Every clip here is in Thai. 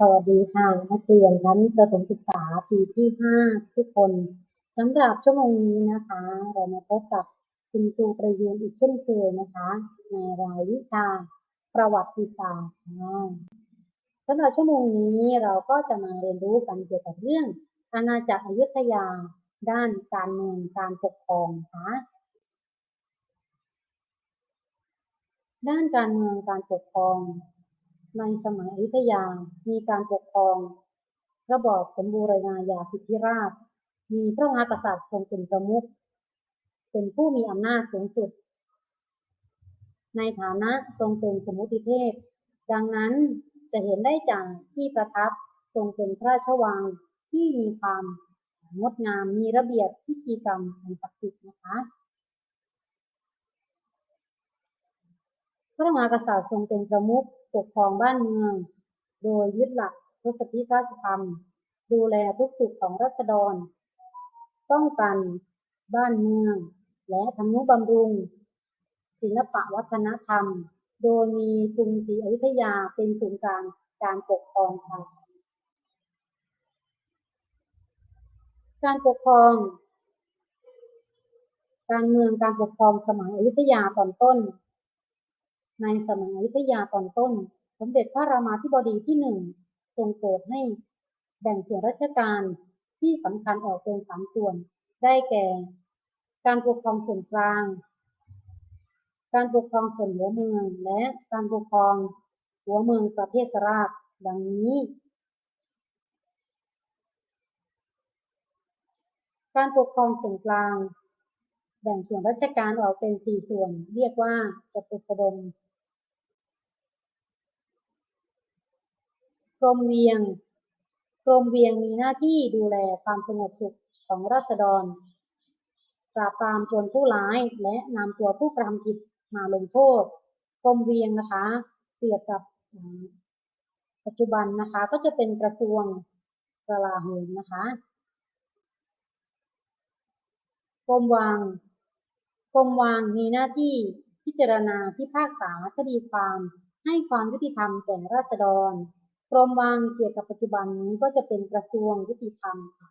สวัสดีค่ะนักเรียนชั้นประถมศึกษาปีที่ 5 ทุกคนสำหรับชั่วโมงนี้นะคะ เรามาพบกับคุณครูประยูนอีกเช่นเคยนะคะ ในรายวิชาประวัติศาสตร์สำหรับชั่วโมงนี้เราก็จะมาเรียนรู้กันเกี่ยวกับเรื่องอาณาจักรอยุธยา ด้านการเมืองการปกครองนะคะด้านการเมืองการปกครอง ในสมัยอยุธยา มีการปกครอง ระบอบสมบูรณาญาสิทธิราช มีพระมหากษัตริย์ทรงเป็นประมุข เป็นผู้มีอำนาจสูงสุด ในฐานะทรงเป็นสมุติเทพ ดังนั้นจะเห็นได้จากที่ประทับทรงเป็นพระราชวังที่มีความงดงาม มีระเบียบพิธีกรรมอันศักดิ์สิทธิ์นะคะ พระมหากษัตริย์ทรงเป็นประมุข ปกครองบ้านเมือง โดยยึดหลักทศพิธราชธรรม ดูแลทุกสุขของรัษฎร ป้องกันบ้านเมือง และทำนุบำรุง ศิลปวัฒนธรรม โดยมีกรุงศรีอยุธยาเป็นศูนย์กลางการปกครองค่ะการปกครอง การเมืองการปกครองสมัยอยุธยาตอนต้น ในสมัยอยุธยาตอนต้น สมเด็จพระรามาธิบดีที่หนึ่งทรงโปรดให้แบ่งส่วนราชการที่สำคัญออกเป็นสามส่วน ได้แก่ การปกครองส่วนกลาง การปกครองส่วนหัวเมือง และการปกครองหัวเมืองประเทศราชดังนี้ การปกครองส่วนกลาง แบ่งส่วนราชการออกเป็นสี่ส่วน เรียกว่าจตุสดม รมเวียง กรมเวียงมีหน้าที่ดูแลความสงบสุขของราษฎร ปราบปรามโจรผู้ร้ายและนำตัวผู้กระทำผิดมาลงโทษ กรมเวียงนะคะ เปรียบกับปัจจุบันนะคะ ก็จะเป็นกระทรวงกลาโหมนะคะกรมวังกรมวังมีหน้าที่พิจารณาพิพากษาคดีความให้ความยุติธรรมแก่ราษฎร รมวังเกี่ยวกับปัจจุบันนี้ก็จะเป็นกระทรวงยุติธรรมค่ะ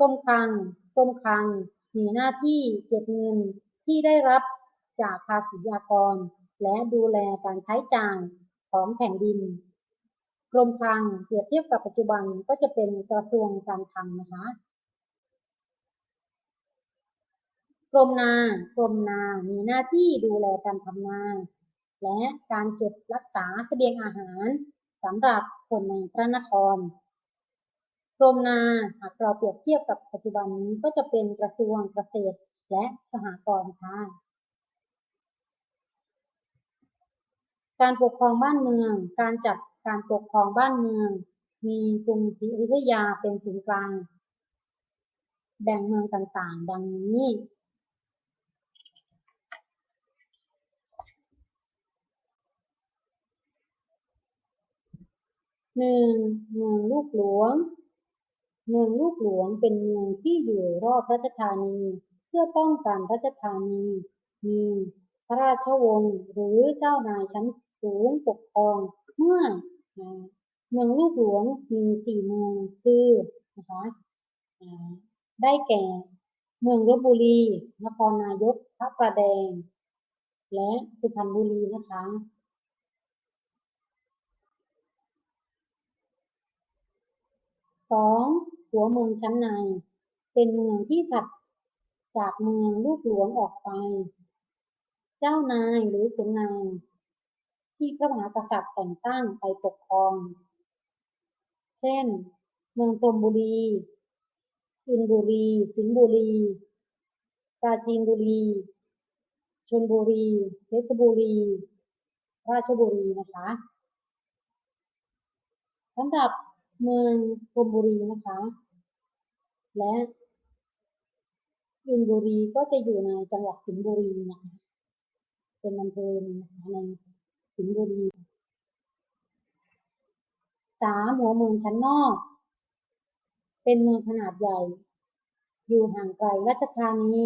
กรมคลังกรมคลังมีหน้าที่เก็บเงินที่ได้รับจากภาษีอากร และดูแลการใช้จ่ายของแผ่นดิน กรมคลังเปรียบเทียบกับปัจจุบันก็จะเป็นกระทรวงการคลังนะคะกรมนากรมนา มีหน้าที่ดูแลการทำนา และการเก็บรักษาเสบียงอาหารสำหรับคนในพระนครกรมนาหากเราเปรียบเทียบกับปัจจุบันนี้ก็จะเป็นกระทรวงเกษตรและสหกรณ์ค่ะการปกครองบ้านเมือง การจัดการปกครองบ้านเมือง มีกรุงศรีอยุธยาเป็นศูนย์กลาง แบ่งเมืองต่างๆ ดังนี้ หนึ่งเมืองลูกหลวง เมืองลูกหลวงเป็นเมืองที่อยู่รอบพราชธานี เพื่อป้องกันพราชธานี มีพระราชวงศ์หรือเจ้านายชั้นสูงปกครองเมื่อเมืองลูกหลวงมีสี่เมืองคือนะคะได้แก่ เมืองลบบุรี นครนายกพระประแดง และสุพรรณบุรีนะคะ สองหัวเมืองชั้นใน เป็นเมืองที่ถัดจากเมืองลูกหลวงออกไป เจ้านายหรือขุนนางที่พระมหากษัตริย์แต่งตั้งไปปกครอง เช่น เมืองพรมบุรี อินบุรี สิงห์บุรี ปราจีนบุรี ชลบุรี เพชรบุรี ราชบุรีนะคะสำหรับ เมืองพรมบุรีนะคะ และอินบุรีก็จะอยู่ในจังหวัดสิงห์บุรีนะคะเป็นอำเภอนะคะในสิงห์บุรีสามหัวเมืองชั้นนอก เป็นเมืองขนาดใหญ่ อยู่ห่างไกลราชธานี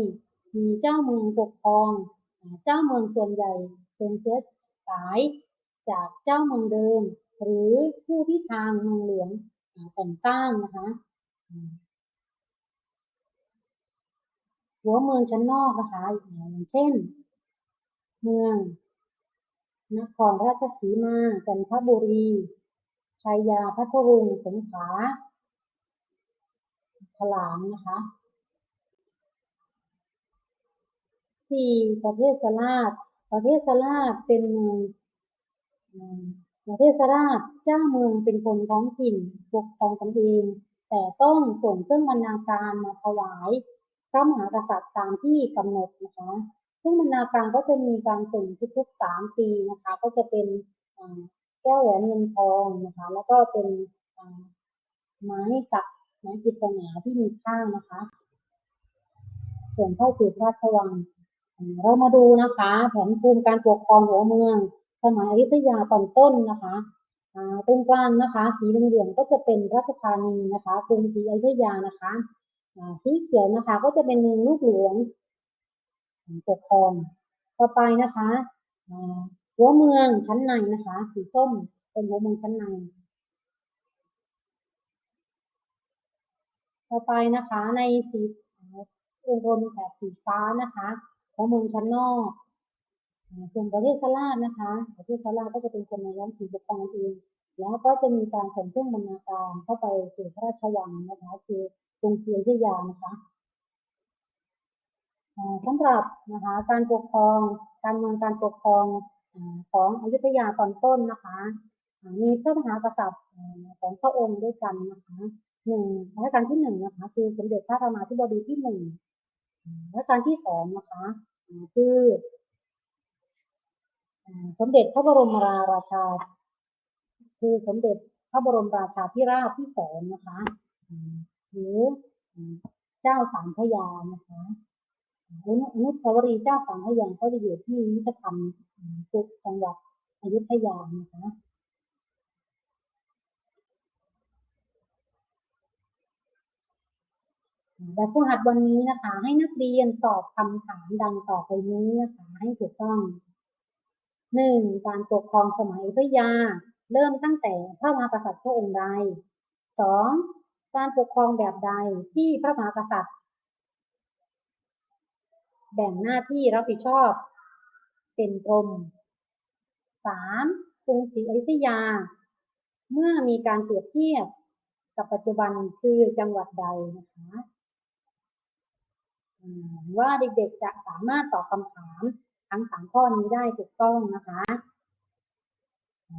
มีเจ้าเมืองปกครอง เจ้าเมืองส่วนใหญ่เป็นเชื้อสายจากเจ้าเมืองเดิม หรือผู้ที่ทางเมืองหลวงแต่งตั้งนะคะหัวเมืองชั้นนอกนะคะอย่างเช่น เมืองนครราชสีมา จันทบุรีชัยยาพัทลุงสงขลาถลางนะคะสี่ประเทศสลาดประเทศสลาดเป็นเมือง ประเทศสลาดเจ้าเมืองเป็นคนท้องถิ่นปกครองกันเอง แต่ต้องส่งเครื่องบรรณาการมาถวายพระมหากษัตริย์ตามที่กำหนดนะคะเครื่องบรรณาการก็จะมีการส่งทุกๆสามปีนะคะ ก็จะเป็นแก้วแหวนเงินทองนะคะ แล้วก็เป็นไม้สักไม้ปริศนาที่มีค่างนะคะ ส่วนเข้าสู่พระราชวัง เรามาดูนะคะ แผนภูมิการปกครองหัวเมือง สมัยอยุธยาตอนต้นนะคะตรงกลางนะคะ สีเหลืองๆก็จะเป็นราชธานีนะคะกรุงศรีอยุธยานะคะสีเขียวนะคะ ก็จะเป็นเมืองลูกหลวงปกครองต่อไปนะคะหัวเมืองชั้นในนะคะ สีส้มเป็นหัวเมืองชั้นใน ต่อไปนะคะในสีอุบลแถบสีฟ้านะคะหัวเมืองชั้นนอก ส่วนประเทศสลาดนะคะ ประเทศสลาดก็จะเป็นคนในย้อมสีปกครองเองแล้วก็จะมีการส่งเครื่องบรรณาการเข้าไปสู่พระราชวังนะคะ คือกรุงศรีอยุธยานะคะอ่าสำหรับนะคะการปกครองการเมืองการปกครองของอยุธยาตอนต้นนะคะ มีพระมหากษัตริย์สองพระองค์ด้วยกันนะคะหนึ่งรัชกาลที่หนึ่งนะคะ คือสมเด็จพระรามาธิบดีที่หนึ่งรัชกาลที่สองนะคะ คือ สมเด็จพระบรมราราชา คือสมเด็จพระบรมราชาธิราชที่สองนะคะหรือเจ้าสามพยานะคะอนุสาวรีย์เจ้าสามพยาก็จะอยู่ที่พิพิธภัณฑ์จุจังหวัดอยุธยานะคะแบบฝึกหัดวันนี้นะคะ ให้นักเรียนตอบคำถามดังต่อไปนี้นะคะให้ถูกต้อง หนึ่งการปกครองสมัยอยุธยา เริ่มตั้งแต่พระมหากษัตริย์พระองค์ใดสองการปกครองแบบใดที่พระมหากษัตริย์ แบ่งหน้าที่รับผิดชอบเป็นกรมสามกรุงศรีอยุธยา เมื่อมีการเปรียบเทียบกับปัจจุบันคือจังหวัดใดนะคะว่าเด็กๆจะสามารถตอบคำถาม ทั้งสามข้อนี้ได้ถูกต้องนะคะ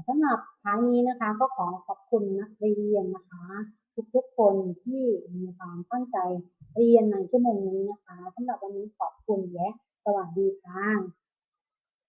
สำหรับท้ายนี้นะคะ ก็ขอขอบคุณนักเรียนนะคะ ทุกๆคนที่มีความตั้งใจเรียนในชั่วโมงนี้นะคะสำหรับวันนี้ขอบคุณและสวัสดีค่ะ